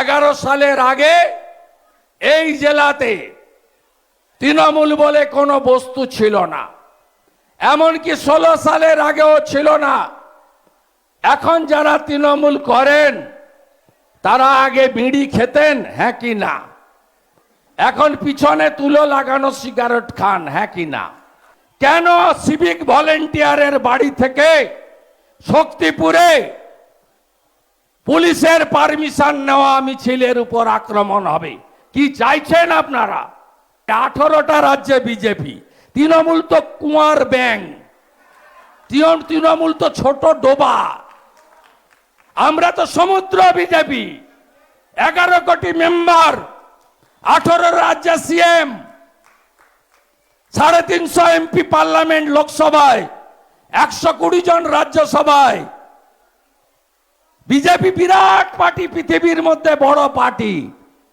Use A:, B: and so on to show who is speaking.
A: এগারো সালের আগে এই জেলাতে তৃণমূল বলে কোনো বস্তু ছিল না। এমনকি ষোলো সালের আগেও ছিল না। এখন যারা তৃণমূল করেন, তারা আগে বিড়ি খেতেন হ্যাঁ কি না? এখন পিছনে তুলো লাগানো সিগারেট খান হ্যাঁ কি না? কেন সিভিক ভলেন্টিয়ারের বাড়ি থেকে শক্তিপুরে পুলিশের পারমিশন নেওয়া মিছিলের উপর আক্রমণ হবে। কি চাইছেন আপনারা? আঠারোটা রাজ্যে বিজেপি, তৃণমূল তো কুয়ার ব্যাং তৃণমূল তো ছোট ডোবা। আমরা তো সমুদ্র বিজেপি, এগারো কোটি মেম্বার, আঠারো রাজ্যে সিএম, সাড়ে তিনশো এমপি পার্লামেন্ট লোকসভায়, একশো কুড়ি জন রাজ্যসভায় বিজেপি বিরাট পার্টি পৃথিবীর মধ্যে বড় পার্টি।